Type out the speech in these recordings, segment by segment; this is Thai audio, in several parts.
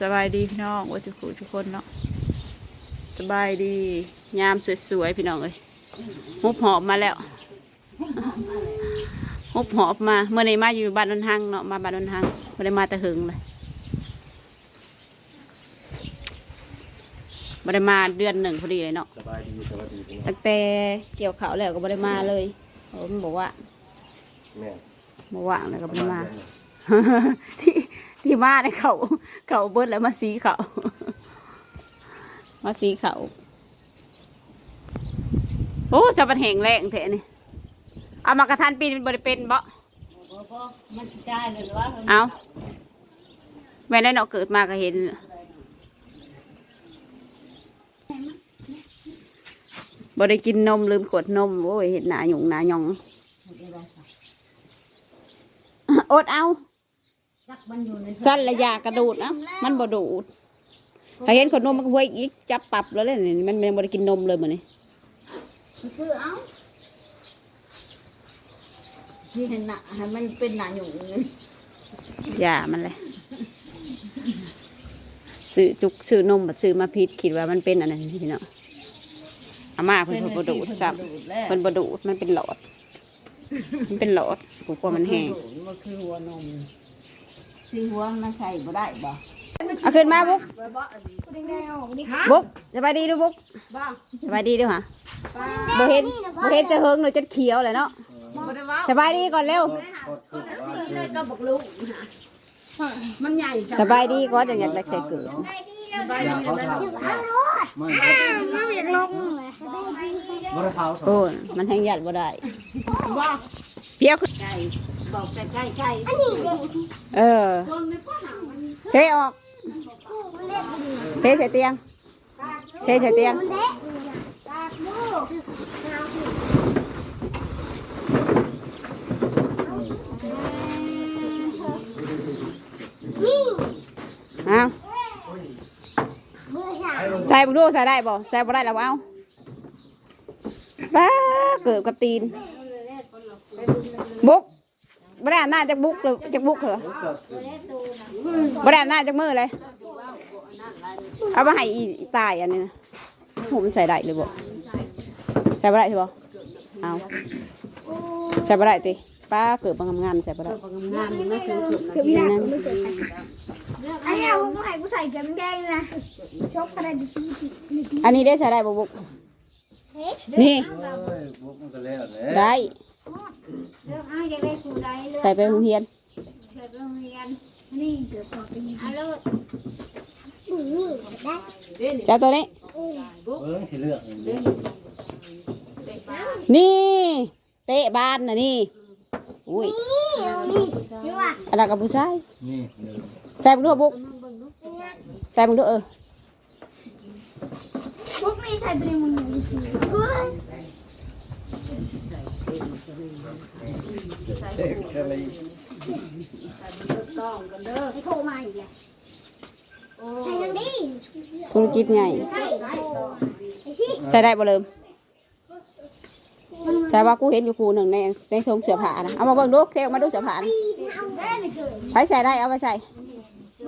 สบายดีพี่น้องโอ้ทุกคนทุกคนเนาะสบายดียามสวยๆพี่น้องเอ้ยฮุบหอบมาแล้วฮุบหอบมาเมื่อในมาอยู่บ้านนนทังเนาะมาบ้านนนทังไม่ได้มาแต่หึงเลยไม่ได้มาเดือนหนึ่งพอดีเลยเนาะสบายดีสวัสดีพี่น้องตั้งแต่เกี่ยวเขาวแล้วก็ไม่ได้มาเลยผมบอกว่าแม่บ่ว่างแล้วก็ไม่ได้มาที่ ที่มาเนี่ยเขาเขาเบิดแล้วมาสีเขามาสีเขาโอ้ชาวบ้านแห่งแรงแท้นี่เอามากระทานปีนเป็นบริเป็นบ่มันสิได้เลยหรือว่าเอาแม่ได้เนาะเกิดมาก็เห็นบ่ได้กินนมลืมขวดนมโอ้ยเห็นหนาหยงหนาหยองอดเอา รักมันอยู่ในสั้นระยะกระดูดนะมันบ่ดูดถ้าเห็นขวดนมมันก็ห้วยอีกจับปรับแล้วเลยนี่มันมันบ่ได้กินนมเลยมื้อนี้ซื้อเอาที่เห็นหนาให้มันเป็นหนาหยุ่งเงินอย่ามันเลยซื้อจุกซื้อนมบัดซื้อมาพิษคิดว่ามันเป็นอันนั้นพี่เนาะอาม่าเพิ่นเพิ่นบ่ดูดซ้ำเพิ่นบ่ดูดมันเป็นหลอด มันเป็นหลอดกูกลัวมันแห้งมันคือหัวนม ซื้อหัวมันใส่บ่ได้บ่เอาขึ้นมาบุ๊กบุ๊กสบายดีดูบุ๊กสบายดีเด้วยค่ะบ่เห็นบ่เห็นแต่เฮิงเลยจนเขียวเลยเนาะสบายดีก่อนเร็วมันใหญ่สบายดีก่อนจังอยากได้ใส่เกลืออยากเขาทำไม่ไม่อยากลงเลยบ่ได้เขาโอ้ยมันแห้งยัดบ่ได้เพียวขึ้นใช่ บอกใกล้ใกล้ใกล้เออเทออกเทใส่เตียงเทใส่เตียงเละตาดูเอามือสามใส่บุดูใส่ได้บ่ใส่บ่ได้แล้วเอาบ้าเกิดกับตีนบุก บ่ได้อาบน้าจากบุกเลยจากบุกเหรอบ่ได้อาบน้าจากมือเลยเอามาให้อีอีตายอันนี้นะผมนใส่ได้หรือบ่ใส่บ่ได้ใช่บ่เอาใส่บ่ได้ติป้าเกิดมางามๆใส่บ่ได้งามมันไม่ซื้อถุงเกือบมีหนักไม่เกิดอันนี้ผมก็ให้กูใส่เกือบแดงนะชกอะไรดีดีดีอันนี้ได้ใส่ได้บ่บุกเฮ้ยนี่เอ้ยบุกมันก็แล้วแหละได้ เรื่องอ้าวอยากได้กูได้เลยใส่ไปโรงเรียนใส่ไปโรงเรียนนี่เกือบต่อปีฮัลโหลอือได้เจ้าตัวนี้เบิ่งสิเลือกนี่เด้นี่ เตะบ้านนะนี่อุ้ยนี่นี่นี่ว่าอันนั้นกับผู้ชายนี่เด้อใส่มึงด้วยบุกใส่มึงด้วยเออพวกนี้ใส่ตัวมึงกู เด็กจะเลยให้โทรมาอีกเลยใส่ยังดีธุรกิจใหญ่ใส่ไอ้สิใส่ได้บ่เริ่มใส่ว่ากูเห็นอยู่คูหนึ่งในในทงเสื้อผ้านะเอามาเบิ่งดูเทออกมาดูเสื้อผ้านะปีนเอาได้เลยเกิดใช้ใส่ได้เอาไปใส่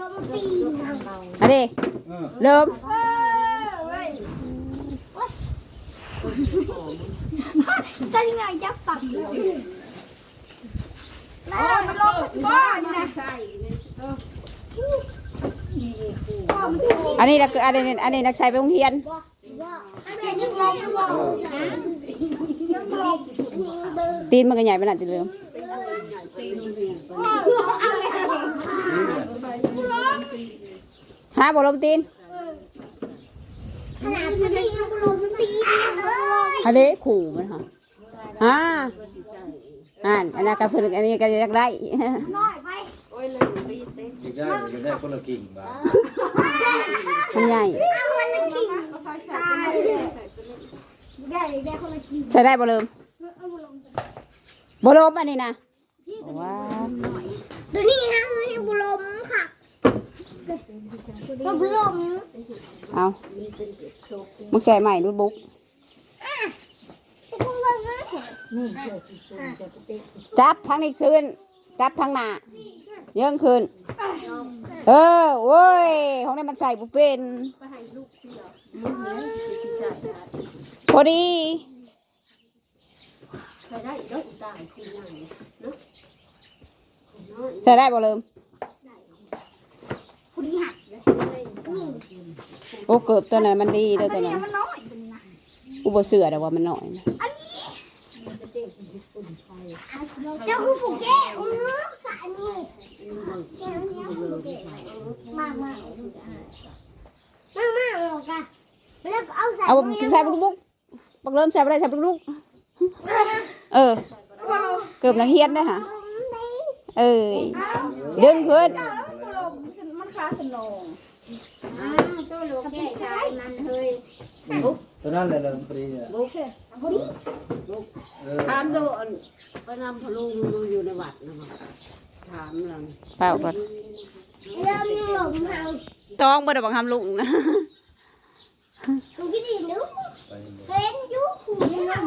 ลมปีนเอาอันนี้เริ่มจะยังไงจะปัก แล้วมันลงบ้านนะใส่อันนี้นะคืออันนี้อันนี้นักใช้ไปโรงเรียนอันนี้ยังลงอยู่บ่ยังลงเดินตีนมันก็ใหญ่ไปหน่อยตีเริ่มหาบ่ลมตีนขนาดมันตียังลงมันตีเลยอันนี้ขู่มันค่ะอ่า อ่านอันนั้นก็เพิ่นอันนี้ก็อยากได้น้อยไปอยากได้อยากได้คนละกิ่งบ่ามันใหญ่เอาคนละทีตายเลยได้ได้คนละทีใช้ได้บ่เริ่มเอาลงบ่ลมอันนี้นะว้าวตัวนี้ฮะมันยังบุลมค่ะมันบุลมเอามึงใส่ใหม่ดูบุ๊ก จะบุลมนะจับทางนี้ขึ้นจับทางหน้าเยื่องขึ้นเออเออโว้ยของนี้มันใส่บุเป็นไปให้ลูกเสือมึงเลยสิใส่ได้พอดีใส่ได้ก็ตายคุณใหญ่เนาะน้อยใส่ได้บ่เริ่มผู้ดีหักเลยอืมโอ้เกือบตัวนั้นมันดีอัเด้อนตัวนี้นั้นมันน้อยเป็นนะอุบเสือแต่ว่ามันน้อย นะอันนี้เจ้าคือผู้แก่อือสายนี่แก้วเนี่ยผู้แก่มากมากมากมากเลยกันแล้วก็เอาใส่เอาใส่บุกบุกบักเริ่มใส่บ่ได้ใส่บุกบุกเออเกือบนักเฮียนได้อค่ะเอ้ยดึงขึ้นมันคาสนองอ้าวตัวโลแก่ชายมันเฮ้ย ตัวนั้นเลยเลยปรีเนี่ยบุกพอดีเออถามดูอันไปนำพะลุงดูอยู่ในวัดนะบ่ถามหลังเปล่าก่อนเริ่มหลงเฮาต้องบ่ได้บังคับลุงนะคุณคิดดีนึกไปเลยเห็นยุคคุณนั่ง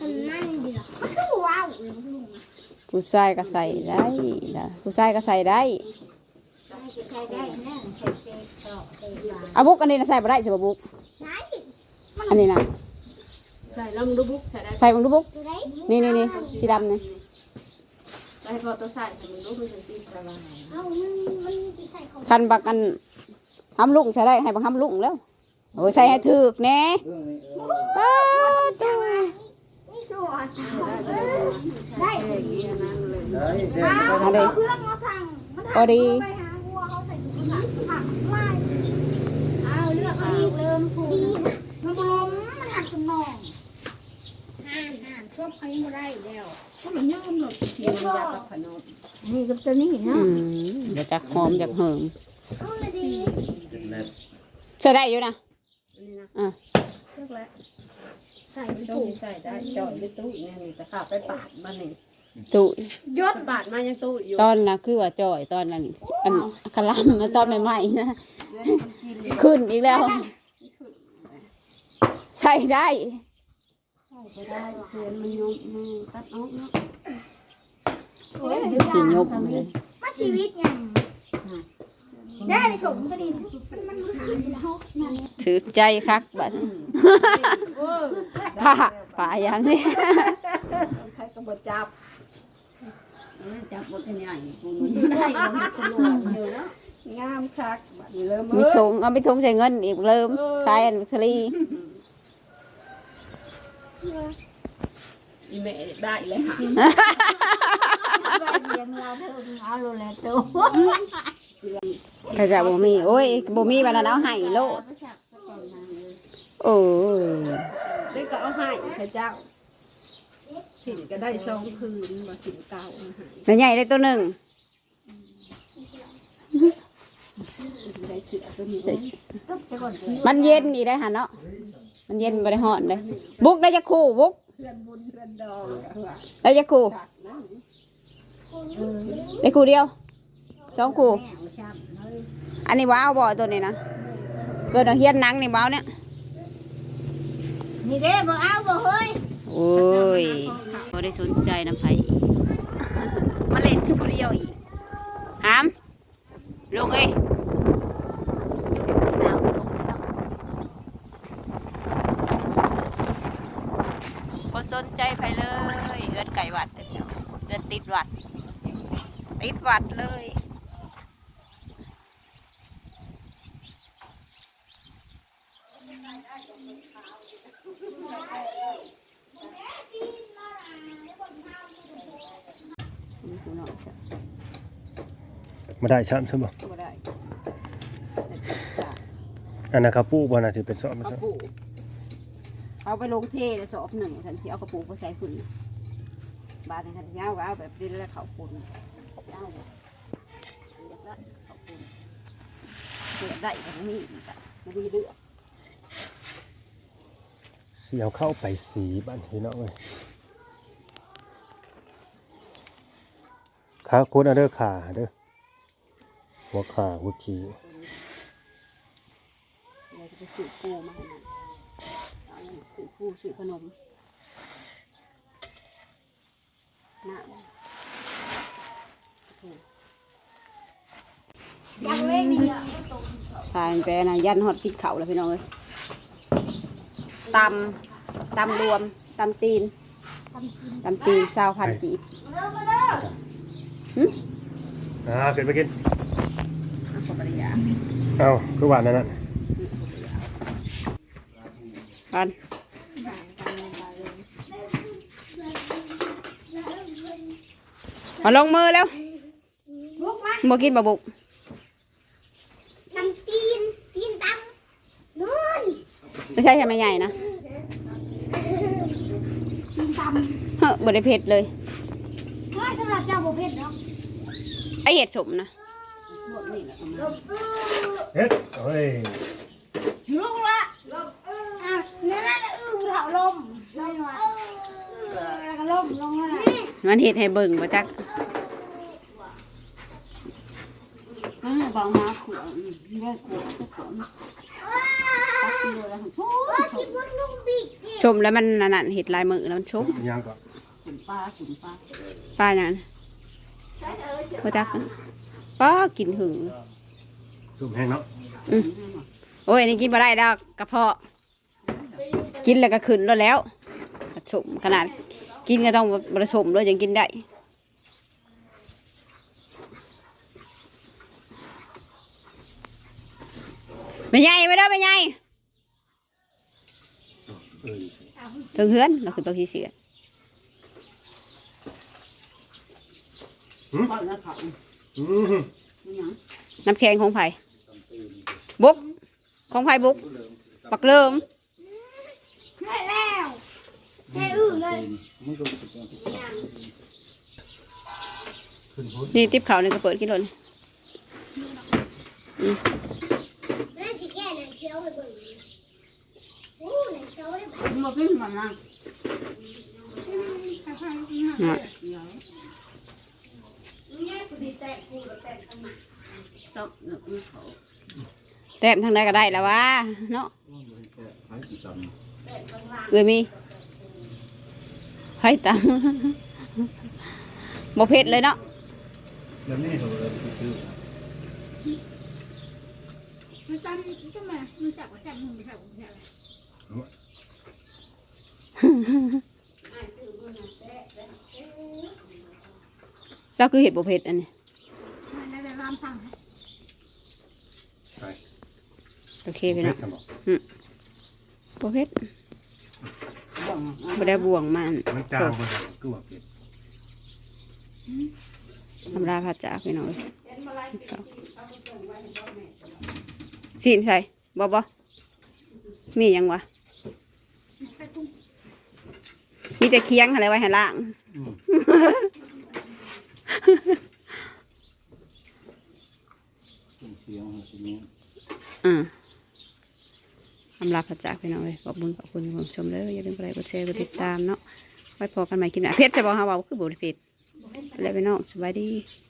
คนนั่งดีหรอมันก็ว้าวเลยมันก็ลงมาผู้ชายก็ใส่ได้นะผู้ชายก็ใส่ได้ใครได้แน่ใส่เกสต่อเกลาเอาบุกอันนี้นะใส่บ่ได้ใช่บ่บุกไหน อันนี้นะใส่ลองดูบุกใส่ได้ใส่เบังดูบุกตัวไหนนี่นี่นี่สีดำนี่ใส่พอตัวใส่ใส่มันรู้มันเป็นตีสบายเอามันมันใส่ของคันบักอันห้ำลุงใส่ได้ให้บักห้ำลุงแล้วโอ้ยใส่ให้ถึกแน่เรื่องนี้เออป้าจ้าชัวได้แค่เดียวนั้นเลยได้เด็กเอาก็ได้เพื่อนมาทางมันไปหาวัวเขาใส่ถุงผักผักไม่เอาเลือกอันนี้เริ่มผูก มันบล้มมันหักสมองห่านห่านชอบใครก็ได้แล้วก็มันยืมหรอกที่มันอยากกับขนมนี่กับตัวนี้อืเนาะมเดี๋ยวจักหอมจักเหิมเอาเลยดีเน็ตใส่ได้อยู่นะอันนี้นะอะเลือกแล้วใส่ต้ถุองงใส่ได้จอดในตู้เนี่ยนี่จะขับไปปาดมันนี่ตุยศปาดมายังตู้อยู่ตอนนะคือว่าจ่อยตอนนั้นอันกระลำนะตอนใหม่ๆนะขึ้นอีกแล้ว ใส่ได้ใส่ไปได้เพื่อนมันยมมันตัดออกเนาะสียบเลยมาชีวิตยังได้ในชมก็ดีมันมันหาแล้วนั่นถือใจคักบัดโอ้ผ้าป่าอย่างนี้ใครก็บ่จับจับบทใหญ่กูมันได้มันก็ลงอยู่เนาะงามคักบัดนี้เริ่มมีถุงเอาไปถุงใส่เงินอีกเริ่มขายอันสลีแม่ได้เลยค่ะเลี้ยงเราเพิ่มเอาโลแล้วตัวเขาจะบ่มีโอ้ยบ่มีบัดนั้นเอาให้โลดโอ้ยได้ก็เอาให้พระเจ้าสินก็ได้สอ งคืนมาสินเก่าเอาให้แล้วใหญ่ได้ตัวหนึ่งได้เสือตัวนี้มันเย็นอีได้หันเนาะ มันเย็นบ่ได้ฮ้อนเด้บุกได้จะคู่บุกเพื่อนบุญเพื่อนดองก็ว่าได้จะคู่จักนะได้คู่เดียวสองคู่ แม่มาช้ำเลยอันนี้ว้าวบ่ตัวนี้นะเกิดเอาเฮียนหนังนี่ว้าวเนี่ยนี่เด้บ่เอาบ่เฮ้ยโอ้ยบ่ได้สนใจน้ำไผอีกมาเล่นคือผู้เดียวอีกหามลงเอ้ยอยู่ให้มันหนาวลงบ่ สนใจไผเลยเอิ้นไก่วัดเด้อเจ้าเอิ้นติดวัด ติดวัดเลยมาได้ซ้ำใช่บ่บ่ได้อันนั้นครับปู่บ่น่าสิเป็นสอบมันกระซะปุก เอาไปลงเทเลยสอบหนึ่งทันทีเอากระปุกไปใส่ฝุ่นบาทในทันทีเอาเอาแบบนี้แล้วเขาฝุ่นเอาเรียบร้อยเขาฝุ่นเสียได้แบบนี้อีกอะมันดีเดือดสิเอาเข้าไปสีบ้านพี่น้องเอ้ยขาคุณเอาเด้อขาเด้อหัวขาหัวขี้เดี๋ยวจะสืบปูมาให้ มันเอาอย่างสืบปูสืบขนมน้ำโอ้โหอยากเล่นนี่อะทานแต่นะยันฮอดกินข้าวแล้วพี่น้องเอ้ยตำตำรวมตำตีนตำตีนชาวพันกีบหึอ่าเกิดไปกินอะขอบริยาเอาคือหวานนั่นน่ะพัน มาลงมือแล้วลุกมาบ่กินบะบุกทำตีนตีนตั้งนู่นไม่ใช่ใช่ไหมใหญ่นะตีนตั้งเฮ้ยบ่ได้เผ็ดเลยเฮ้ยสำหรับเจ้าโบเพชรเนาะไอเห็ดสมนะเฮ็ดเฮ้ยลุกละอะนั่นนั่นอึ้งเถาลมลมมาแล้วก็ลมลงมามันเห็ดให้เบิ่งมาจัก บางมาขวดแม่ขวดก็ขวดตักเลยแล้วโอ้ยที่มันลุงบิ๊กชมแล้วมันนั่นๆเห็ดลายมือแล้วมันชมยังก่อนขุนปลาขุนปลาป้าอย่างนั้นมาจักนะป้ากินหึงสุ่มแห้งเนาะอืมโอ้ยอันนี้กินมาได้แล้วกระเพาะ กินแล้วก็ขึ้นแล้วแล้วผสมขนาด กินก็ต้องผสมเลยยังกินได้ ไม่ใหญ่ไม่ได้ไม่ใหญ่เออถึงเฮือนเราคือตัวขี้เสือข้าวแล้วเขาอือหือหยังน้ำแข็งของไผ่บุกของไผ่บุกปักเริ่มได้แล้วได้อึ้งเลยมันก็เป็นการขึ้นพุ่นนี่ติ๊บเขาเนี่ยก็เปิดกินเลย ไหนเคี้ยวได้แบบ มาขึ้นมานั่ง น่ะ เดี๋ยว เนี่ยกูดีแต่กูแต่ข้างหน้า ต้องเนื้อเขา แต้มทางใดก็ได้แล้ววะเนาะ หายกี่ตำ เอ้ยมีไผ่ตัง บ่เผ็ดเลยเนาะ แล้วนี่เราเราซื้อ มันจำจะมามันจับ เราคือเห็ดบ่เผ็ดอันนี้มันได้แต่รามสั่งให้ไปโอเคเฮ็พี่น้อดงทำบอกบ่เผ็ดบ้องบ่ได้บ่วงมันมันจางบ่ได้คือว่าเผ็ดธรรมดาผัดจากพี่น้องเอ้ยสินใส่บ่บ่มีหยังวะ มีแต่เคียงอะไรไว้ให้ล่างอืมเสียงเสียงอ่าอำลาพระจากพี่น้องเลยขอบคุณขอบคุณที่ผมชมเลยอย่าลืมกดไลค์กดแชร์กดติดตามเนาะไว้พอกันใหม่กินอะเพชรจะบอกฮาว่าคือบุญเพชรแล้วพี่น้องสบายดีเ